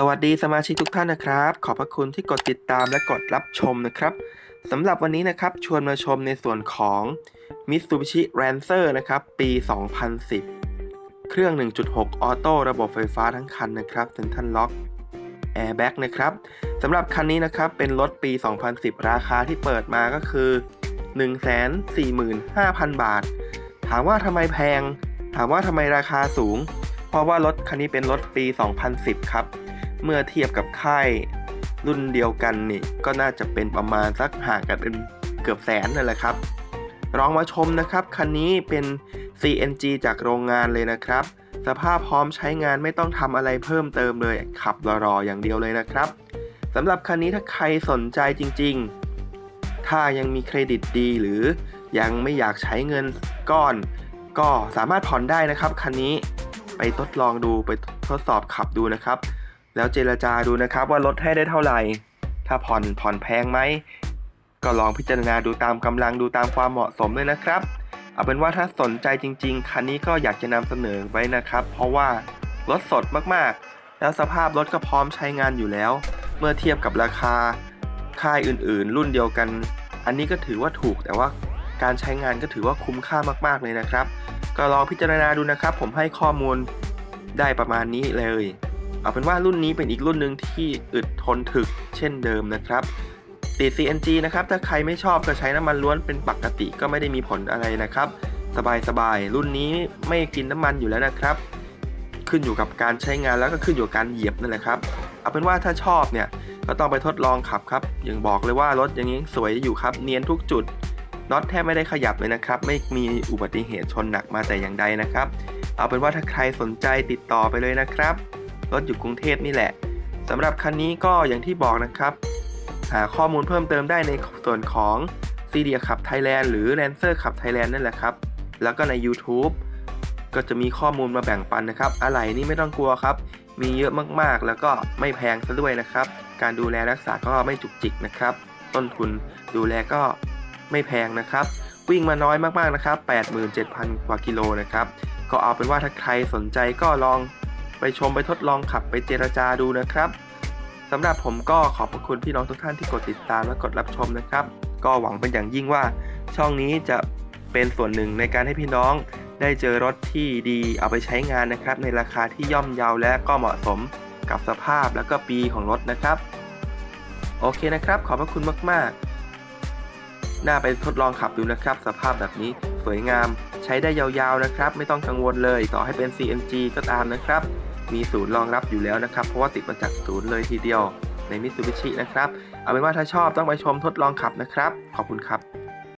สวัสดีสมาชิกทุกท่านนะครับ ขอบพระคุณที่กดติดตามและกดรับชมนะครับสำหรับวันนี้นะครับชวนมาชมในส่วนของ Mitsubishi Lancer นะครับ ปี 2010 เครื่อง 1.6 ออโต้ระบบไฟฟ้าทั้งคันนะครับเซ็นทรัลล็อกแอร์แบ็กนะครับสำหรับคันนี้นะครับเป็นรถปี 2010 ราคาที่เปิดมาก็คือ 145,000 บาท ถามว่าทำไมแพง ถามว่าทำไมราคาสูง เพราะว่ารถคันนี้เป็นรถปี 2010 ครับ เมื่อเทียบกับค่ายรุ่นเดียวกันนี่ก็น่าจะเป็นประมาณสักห่างกันเป็นเกือบแสนนั่นแหละครับลองมาชมนะครับ คันนี้เป็น CNG จากโรงงานเลยนะครับ สภาพพร้อมใช้งานไม่ต้องทำอะไรเพิ่มเติมเลย ขับรอๆอย่างเดียวเลยนะครับสำหรับคันนี้ถ้าใครสนใจจริง ๆ ถ้ายังมีเครดิตดีหรือยังไม่อยากใช้เงินก้อน ก็สามารถผ่อนได้นะครับ คันนี้ไปทดลองดูไปทดสอบขับดูนะครับ แล้วเจรจาดูนะครับว่าลดให้ได้เท่าไหร่ ถ้าผ่อนผ่อนแพงไหม ก็ลองพิจารณาดูตามกำลังดูตามความเหมาะสมเลยนะครับ เอาเป็นว่าถ้าสนใจจริง ๆ คันนี้ก็อยากจะนำเสนอไว้นะครับ เพราะว่ารถสดมากๆ แล้วสภาพรถก็พร้อมใช้งานอยู่แล้ว เมื่อเทียบกับราคาค่ายอื่นๆ รุ่นเดียวกัน อันนี้ก็ถือว่าถูกแต่ว่าการใช้งานก็ถือว่าคุ้มค่ามากๆเลยนะครับ ก็ลองพิจารณาดูนะครับ ผมให้ข้อมูลได้ประมาณนี้เลย เอาเป็นว่ารุ่นนี้เป็นอีกรุ่นหนึ่งที่อึดทนถึกเช่นเดิมนะครับ ติด CNG นะครับ ถ้าใครไม่ชอบก็ใช้น้ำมันล้วนเป็นปกติก็ไม่ได้มีผลอะไรนะครับ สบายๆ รุ่นนี้ไม่กินน้ำมันอยู่แล้วนะครับ ขึ้นอยู่กับการใช้งานแล้วก็ขึ้นอยู่กับการเหยียบนั่นแหละครับ เอาเป็นว่าถ้าชอบเนี่ยก็ต้องไปทดลองขับครับ อย่างบอกเลยว่ารถอย่างนี้สวยอยู่ครับ เนียนทุกจุด น็อตแทบไม่ได้ขยับเลยนะครับ ไม่มีอุบัติเหตุชนหนักมาแต่อย่างใดนะครับ เอาเป็นว่าถ้าใครสนใจติดต่อไปเลยนะครับ รถอยู่กรุงเทพนี่แหละสำหรับคันนี้ก็อย่างที่บอกนะครับ หาข้อมูลเพิ่มเติมได้ในส่วนของซีเดียขับไทยแลนด์หรือ Lancer ขับไทยแลนด์นั่นแหละครับ แล้วก็ใน YouTube ก็จะมีข้อมูลมาแบ่งปันนะครับ อะไรนี่ไม่ต้องกลัวครับ มีเยอะมากๆ แล้วก็ไม่แพงซะด้วยนะครับ การดูแลรักษาก็ไม่จุกจิกนะครับ ต้นทุนดูแลก็ไม่แพงนะครับ วิ่งมาน้อยมากๆนะครับ 87,000 กว่ากิโลนะครับ ก็เอาเป็นว่าถ้าใครสนใจก็ลอง ไปชมไปทดลองขับไปเจรจาดูนะครับสำหรับผมก็ขอบพระคุณพี่น้องทุกท่านที่กดติดตามและกดรับชมนะครับ ก็หวังเป็นอย่างยิ่งว่า ช่องนี้จะเป็นส่วนหนึ่งในการให้พี่น้องได้เจอรถที่ดีเอาไปใช้งานนะครับ ในราคาที่ย่อมเยาและก็เหมาะสมกับสภาพและก็ปีของรถนะครับ โอเคนะครับ ขอบพระคุณมากๆ น่าไปทดลองขับดูนะครับ สภาพแบบนี้สวยงามใช้ได้ยาวๆนะครับ ไม่ต้องกังวลเลย ต่อให้เป็น CNG ก็ตามนะครับ มีศูนย์รองรับอยู่แล้วนะครับ เพราะว่าติดมาจากศูนย์เลยทีเดียวในมิตซูบิชินะครับ เอาเป็นว่าถ้าชอบต้องไปชมทดลองขับนะครับ ขอบคุณครับ